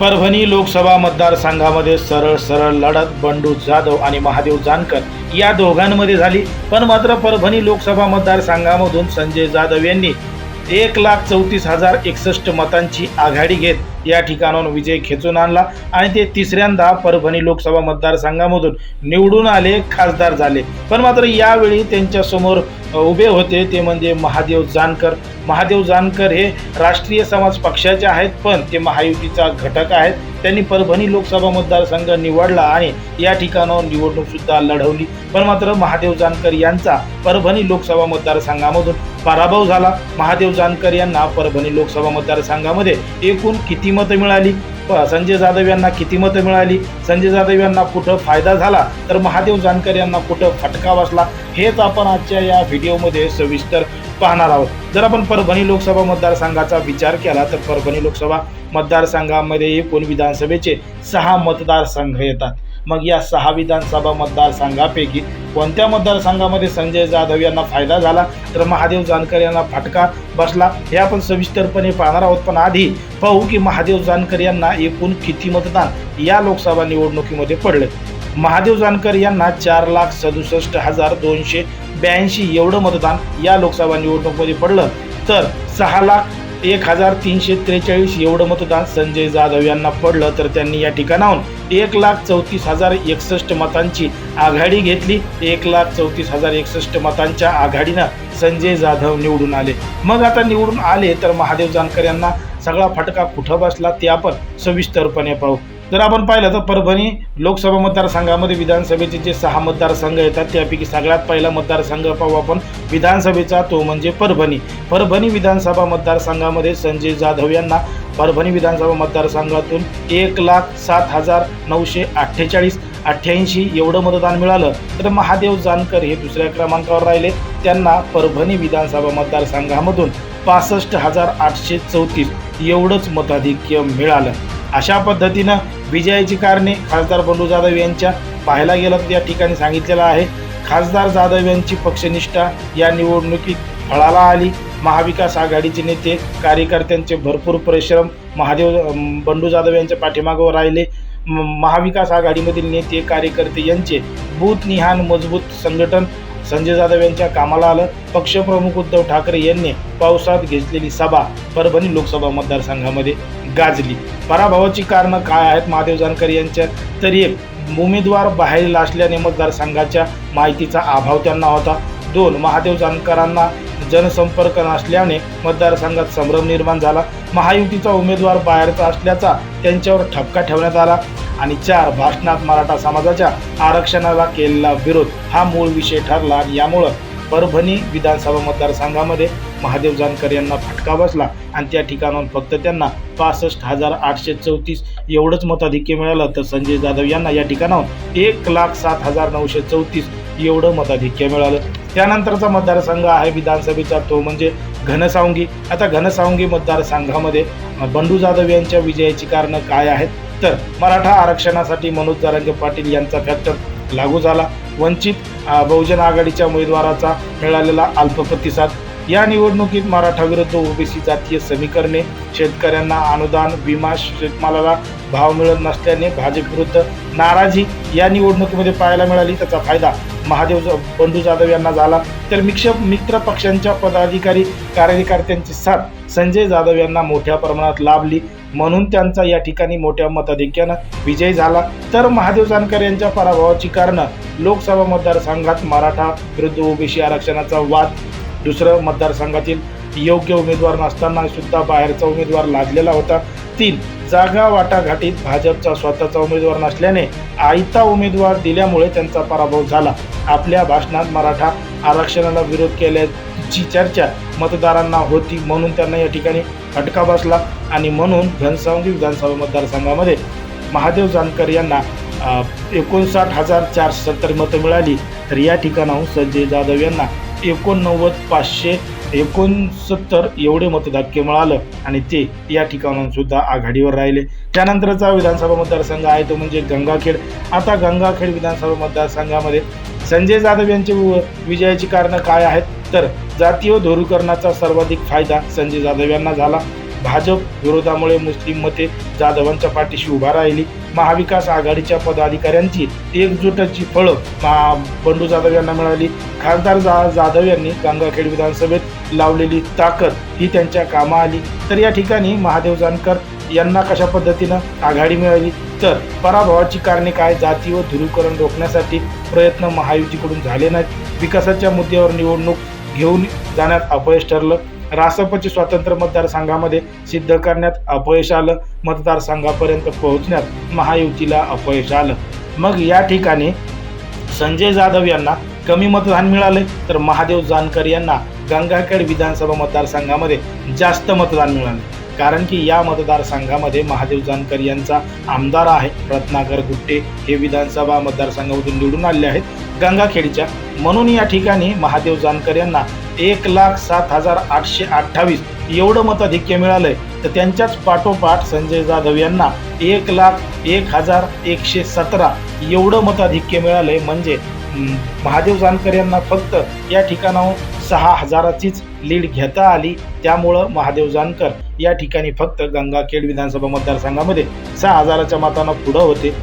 परभणी लोकसभा मतदारसंघामध्ये सरळ सरळ लढत बंडू जाधव आणि महादेव जानकर या दोघांमध्ये झाली. पण मात्र परभणी लोकसभा मतदारसंघामधून संजय जाधव यांनी एक लाख चौतीस हजार एकसष्ट मतांची आघाडी घेत या ठिकाणाहून विजय खेचून आणला आणि ते तिसऱ्यांदा परभणी लोकसभा मतदारसंघामधून निवडून आले खासदार झाले. पण मात्र यावेळी त्यांच्यासमोर उभे होते ते म्हणजे महादेव जानकर. महादेव जानकर हे राष्ट्रीय समाज पक्षाचे आहेत पण ते महायुतीचा घटक आहेत. त्यांनी परभणी लोकसभा मतदारसंघ निवडला आणि या ठिकाणाहून निवडणूक सुद्धा लढवली. पण मात्र महादेव जानकर यांचा परभणी लोकसभा मतदारसंघामधून पराभव झाला. महादेव जानकर यांना परभणी लोकसभा मतदारसंघामध्ये एकूण किती मतं मिळाली? संजय जाधव यांना किती मतं मिळाली? संजय जाधव यांना कुठं फायदा झाला? तर महादेव जानकर यांना कुठं फटका बसला? हेच आपण आजच्या या व्हिडिओमध्ये सविस्तर पाहणार आहोत. जर आपण परभणी लोकसभा मतदारसंघाचा विचार केला तर परभणी लोकसभा मतदारसंघामध्ये एकूण विधानसभेचे सहा मतदारसंघ येतात. मग या सहा विधानसभा मतदारसंघापैकी कोणत्या मतदारसंघामध्ये संजय जाधव यांना फायदा झाला तर महादेव जानकर यांना फटका बसला हे आपण सविस्तरपणे पाहणार आहोत. पण आधी पाहू की महादेव जानकर यांना एकूण किती मतदान या लोकसभा निवडणुकीमध्ये पडले? महादेव जानकर यांना चार लाख सदुसष्ट हजार दोनशे ब्याऐंशी एवढं मतदान या लोकसभा निवडणुकीमध्ये पडलं. तर सहा लाख एक हजार तीनशे त्रेचाळीस एवढं मतदान संजय जाधव यांना पडलं तर त्यांनी या ठिकाणाहून एक लाख चौतीस हजार एकसष्ट मतांची आघाडी घेतली. एक लाख चौतीस हजार एकसष्ट मतांच्या आघाडीनं संजय जाधव निवडून आले. मग आता निवडून आले तर महादेव जानकर यांना सगळा फटका कुठं बसला ते आपण सविस्तरपणे पाहू. जर आपण पाहिलं तर परभणी लोकसभा मतदारसंघामध्ये विधानसभेचे जे सहा मतदारसंघ येतात त्यापैकी सगळ्यात पहिला मतदारसंघ पाहू आपण विधानसभेचा तो म्हणजे परभणी. परभणी विधानसभा मतदारसंघामध्ये संजय जाधव यांना परभणी विधानसभा मतदारसंघातून एक लाख सात हजार नऊशे अठ्ठेचाळीस अठ्ठ्याऐंशी एवढं मतदान मिळालं. तर महादेव जानकर हे दुसऱ्या क्रमांकावर राहिले. त्यांना परभणी विधानसभा मतदारसंघामधून पासष्ट हजार आठशे चौतीस एवढंच मताधिक्य मिळालं. अशा पद्धतीनं विजयाची कारणे खासदार बंडू जाधव यांच्या पाहायला गेलं तर या ठिकाणी सांगितलेलं आहे खासदार जाधव यांची पक्षनिष्ठा या निवडणुकीत फळाला आली. महाविकास आघाडीचे नेते कार्यकर्त्यांचे भरपूर परिश्रम महादेव बंडू जाधव यांच्या पाठीमागं राहिले. म- महाविकास आघाडीमधील नेते कार्यकर्ते यांचे बूथ निहान मजबूत संघटन संजय जाधव यांच्या कामाला आलं. पक्षप्रमुख उद्धव ठाकरे यांनी पावसात घेतलेली सभा परभणी लोकसभा मतदारसंघामध्ये गाजली. पराभवाची कारणं काय आहेत महादेव जानकर यांच्या तरी उमेदवार बाहेर असल्याने मतदारसंघाच्या माहितीचा अभाव त्यांना होता. दोन महादेव जानकरांना जनसंपर्क नसल्याने मतदारसंघात संभ्रम निर्माण झाला. महायुतीचा उमेदवार बाहेरचा असल्याचा त्यांच्यावर ठपका ठेवण्यात आला आणि चार भाषणात मराठा समाजाच्या आरक्षणाला केलेला विरोध हा मूळ विषय ठरला आणि यामुळं परभणी विधानसभा मतदारसंघामध्ये महादेव जानकर यांना फटका बसला आणि त्या ठिकाणाहून फक्त त्यांना पासष्ट हजार आठशे चौतीस एवढंच मताधिक्य मिळालं तर संजय जाधव यांना या ठिकाणाहून एक लाख सात हजार नऊशे चौतीस एवढं मताधिक्य मिळालं. त्यानंतरचा मतदारसंघ आहे विधानसभेचा तो म्हणजे घनसावंगी. आता घनसावंगी मतदारसंघामध्ये बंडू जाधव यांच्या विजयाची कारणं काय आहेत? तर मराठा आरक्षणासाठी मनोज जारंगे पाटील यांचा फॅक्टर लागू झाला. वंचित बहुजन आघाडीच्या उमेदवाराचा मिळालेला अल्प प्रतिसाद. या निवडणुकीत मराठा विरुद्ध ओबीसी जातीय समीकरणे शेतकऱ्यांना अनुदान विमा शेतमालाला भाव मिळत नसल्याने भाजप विरुद्ध नाराजी या निवडणुकीमध्ये पाहायला मिळाली. त्याचा फायदा महादेव ज- जाधव यांना झाला. तर मिक्ष मित्र पक्षांच्या पदाधिकारी कार्यकर्त्यांची साथ संजय जाधव यांना मोठ्या प्रमाणात लाभली. म्हणून त्यांचा या ठिकाणी मोठ्या मताधिक्यानं विजय झाला. तर महादेव जानकर यांच्या पराभवाची कारणं लोकसभा मतदारसंघात मराठा विरुद्ध ओबीसी आरक्षणाचा वाद दुसरं मतदारसंघातील योग्य उमेदवार नसताना सुद्धा बाहेरचा उमेदवार लादलेला होता. तीन जागा वाटाघाटीत भाजपचा स्वतःचा उमेदवार नसल्याने आयता उमेदवार दिल्यामुळे त्यांचा पराभव झाला. आपल्या भाषणात मराठा आरक्षणाला विरोध केल्याची चर्चा मतदारांना होती म्हणून त्यांना या ठिकाणी फटका बसला आणि म्हणून घनसावंगी विधानसभा मतदारसंघामध्ये महादेव जानकर यांना एकोणसाठ हजार चारशे सत्तर मतं मिळाली. तर या ठिकाणाहून संजय जाधव यांना एकोणनव्वद पाचशे एकोणसत्तर एवढे मतदाक्य मिळालं आणि ते या ठिकाणून सुद्धा आघाडीवर राहिले. त्यानंतरचा विधानसभा मतदारसंघ आहे तो म्हणजे गंगाखेड. आता गंगाखेड विधानसभा मतदारसंघामध्ये संजय जाधव यांचे व- विजयाची कारणं काय आहेत? तर जातीय धोरीकरणाचा सर्वाधिक फायदा संजय जाधव यांना झाला. भाजप विरोधामुळे मुस्लिम मते जाधवांच्या पाठीशी उभा राहिली. महाविकास आघाडीच्या पदाधिकाऱ्यांची एकजुटाची फळं बंडू जाधव यांना मिळाली. खासदार जा जाधव यांनी गंगाखेड विधानसभेत लावलेली ताकद ही त्यांच्या कामा आली. तर या ठिकाणी महादेव जानकर यांना कशा पद्धतीनं आघाडी मिळाली? तर पराभवाची कारणे काय? जाती व ध्रुवीकरण रोखण्यासाठी प्रयत्न महायुतीकडून झाले नाहीत. विकासाच्या मुद्द्यावर निवडणूक घेऊन जाण्यात अपयश ठरलं. रासपचे स्वातंत्र्य मतदारसंघामध्ये सिद्ध करण्यात अपयश आलं. मतदारसंघापर्यंत पोहोचण्यात महायुतीला अपयश आलं. मग या ठिकाणी संजय जाधव यांना कमी मतदान मिळाले तर महादेव जानकर यांना गंगाखेड विधानसभा मतदारसंघामध्ये जास्त मतदान मिळाले. कारण की या मतदारसंघामध्ये महादेव जानकर यांचा आमदार आहे रत्नाकर गुट्टे. हे विधानसभा मतदारसंघामधून निवडून आले आहेत. गंगाखेडच्या. म्हणून या ठिकाणी महादेव जानकर यांना एक लाख सात हजार आठशे अठ्ठावीस एवढं मताधिक्य मिळालंय. तर त्यांच्याच पाठोपाठ संजय जाधव यांना एक लाख एक हजार एकशे सतरा एवढं मताधिक्य मिळालंय. म्हणजे महादेव जानकर यांना फक्त या ठिकाणाहून सहा हजाराचीच लीड घेता आली. त्यामुळं महादेव जानकर या ठिकाणी फक्त गंगाखेड विधानसभा मतदारसंघामध्ये सहा हजाराच्या मतांना पुढं होते.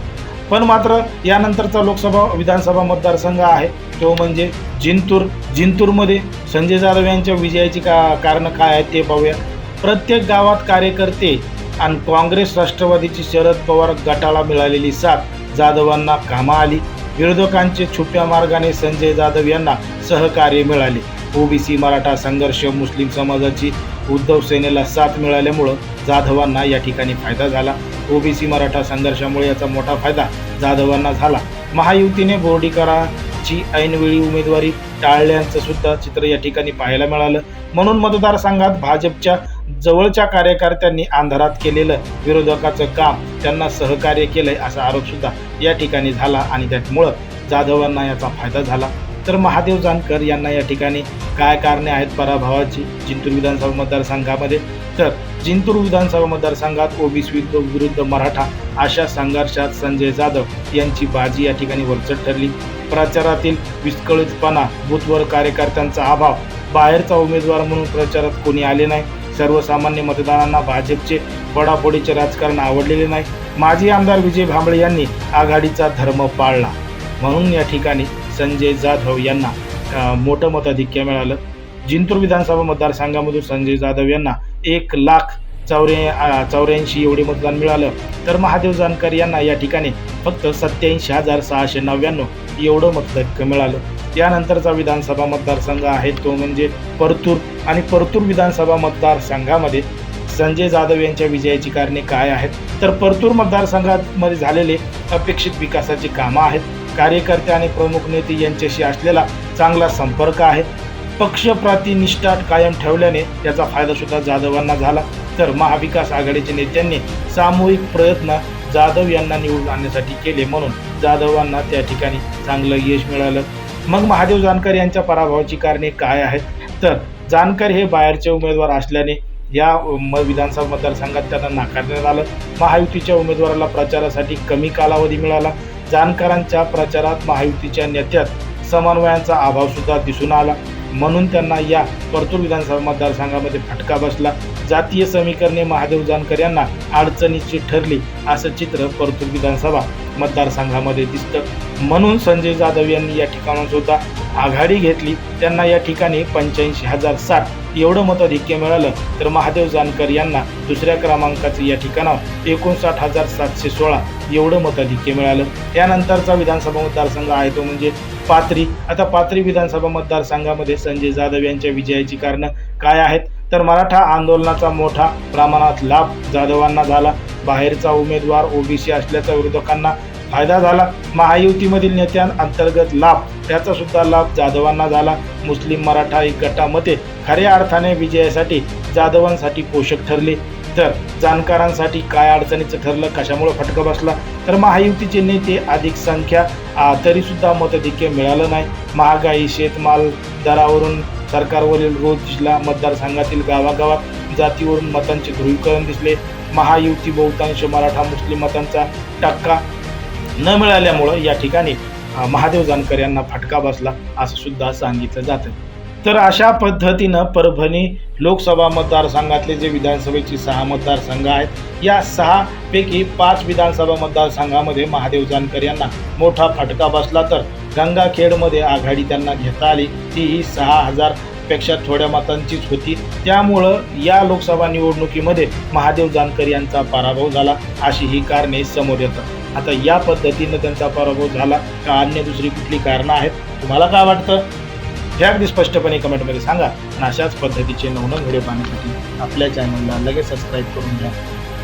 पण मात्र यानंतरचा लोकसभा विधानसभा मतदारसंघ आहे. तो म्हणजे जिंतूर. जिंतूरमध्ये संजय जाधव यांच्या विजयाची का कारणं काय आहेत ते पाहूया. प्रत्येक गावात कार्यकर्ते आणि काँग्रेस राष्ट्रवादीची शरद पवार गटाला मिळालेली साथ जाधवांना कामा आली. विरोधकांचे छुप्या मार्गाने संजय जाधव यांना सहकार्य मिळाले. ओबीसी मराठा संघर्ष मुस्लिम समाजाची उद्धव सेनेला साथ मिळाल्यामुळं जाधवांना या ठिकाणी फायदा झाला. ओबीसी मराठा संघर्षामुळे याचा मोठा फायदा जाधवांना झाला. महायुतीने बोर्डीकरांची ऐनवेळी उमेदवारी टाळल्याचं सुद्धा चित्र या ठिकाणी पाहायला मिळालं. म्हणून मतदारसंघात भाजपच्या जवळच्या कार्यकर्त्यांनी अंधारात केलेलं विरोधकाचं काम त्यांना सहकार्य केलंय असा आरोप सुद्धा या ठिकाणी झाला आणि त्यामुळं जाधवांना याचा फायदा झाला. तर महादेव जानकर यांना या ठिकाणी काय कारणे आहेत पराभवाची? जिंतूर विधानसभा मतदारसंघामध्ये. तर जिंतूर विधानसभा मतदारसंघात ओबीसी विरुद्ध विरुद्ध मराठा अशा संघर्षात संजय जाधव यांची बाजी या ठिकाणी वरचढ ठरली. प्रचारातील विस्कळीतपणा बूथवर कार्यकर्त्यांचा अभाव बाहेरचा उमेदवार म्हणून प्रचारात कोणी आले नाही. सर्वसामान्य मतदारांना भाजपचे बडाबोडीचे राजकारण आवडलेले नाही. माजी आमदार विजय भांबळे यांनी आघाडीचा धर्म पाळला. म्हणून या ठिकाणी संजय जाधव यांना मोठं मताधिक्य मिळालं. जिंतूर विधानसभा मतदारसंघामधून संजय जाधव यांना एक लाख चौऱ्या चौऱ्याऐंशी एवढे मतदान मिळालं. तर महादेव जानकर यांना या ठिकाणी फक्त सत्याऐंशी हजार सहाशे नव्याण्णव एवढं मतदान मिळालं. त्यानंतरचा विधानसभा मतदारसंघ आहे तो म्हणजे परतूर. आणि परतूर विधानसभा मतदारसंघामध्ये संजय जाधव यांच्या विजयाची कारणे काय आहेत? तर परतूर मतदारसंघामध्ये झालेले अपेक्षित विकासाची कामं आहेत. कार्यकर्ते आणि प्रमुख नेते यांच्याशी असलेला चांगला संपर्क आहे. पक्षप्रातिनिष्ठा कायम ठेवल्याने त्याचा फायदा सुद्धा जाधवांना झाला. तर महाविकास आघाडीच्या नेत्यांनी सामूहिक प्रयत्न जाधव यांना निवडून आणण्यासाठी केले म्हणून जाधवांना त्या ठिकाणी चांगलं यश मिळालं. मग महादेव जानकर यांच्या पराभवाची कारणे काय आहेत? तर जानकर हे बाहेरचे उमेदवार असल्याने या म विधानसभा मतदारसंघात त्यांना नाकारण्यात आलं. महायुतीच्या उमेदवाराला प्रचारासाठी कमी कालावधी मिळाला. जानकरांच्या प्रचारात महायुतीच्या नेत्यात समन्वयांचा अभाव सुद्धा दिसून आला. म्हणून त्यांना या परतूर विधानसभा मतदारसंघामध्ये फटका बसला. जातीय समीकरणे महादेव जानकर यांना अडचणीची ठरली असं चित्र परतूर विधानसभा मतदारसंघामध्ये दिसतं. म्हणून संजय जाधव यांनी या ठिकाणाहून सुद्धा आघाडी घेतली त्यांना या ठिकाणी पंच्याऐंशी हजार साठ एवढं मताधिक्य मिळालं तर महादेव जानकर यांना दुसऱ्या क्रमांकाचं या ठिकाणावर एकोणसाठ हजार सातशे सोळा एवढं मताधिक्य मिळालं. त्यानंतरचा विधानसभा मतदारसंघ आहे तो म्हणजे पात्री आता पात्री विधानसभा मतदारसंघामध्ये संजय जाधव यांच्या विजयाची कारणं काय आहेत? तर मराठा आंदोलनाचा मोठा प्रमाणात लाभ जाधवांना झाला. बाहेरचा उमेदवार ओबीसी असल्याचा विरोधकांना फायदा झाला. महायुतीमधील नेत्यांअंतर्गत लाभ त्याचा सुद्धा लाभ जाधवांना झाला. मुस्लिम मराठा एक गटामध्ये खऱ्या अर्थाने विजयासाठी जाधवांसाठी पोषक ठरले. तर जाणकारांसाठी काय अडचणीचं ठरलं कशामुळे फटका बसला? तर महायुतीचे नेते अधिक संख्या आ, तरीसुद्धा मतधिक्य मिळालं नाही. महागाई शेतमाल दरावरून सरकारवरील रोज दिसला मतदारसंघातील गावागावात जातीवरून मतांचे ध्रुवीकरण दिसले. महायुती बहुतांश मराठा मुस्लिम मतांचा टक्का न मिळाल्यामुळं या ठिकाणी महादेव जानकर यांना फटका बसला असं सुद्धा सांगितलं जातं. तर अशा पद्धतीनं परभणी लोकसभा मतदारसंघातले जे विधानसभेची सहा मतदारसंघ आहेत या सहापैकी पाच विधानसभा मतदारसंघामध्ये महादेव जानकर यांना मोठा फटका बसला. तर गंगाखेडमध्ये आघाडी त्यांना घेता आली. ती ही सहा हजार पेक्षा थोड्या मतांचीच होती. त्यामुळं या लोकसभा निवडणुकीमध्ये महादेव जानकर यांचा पराभव झाला अशी ही कारणे समोर येतात. आता या पद्धतीनं त्यांचा पराभव झाला का अन्य दुसरी कुठली कारणं आहेत तुम्हाला काय वाटतं? हे अगदी स्पष्टपणे कमेंटमध्ये सांगा. आणि अशाच पद्धतीचे नवनव व्हिडिओ पाहण्यासाठी आपल्या चॅनलला लगेच सबस्क्राईब करून घ्या.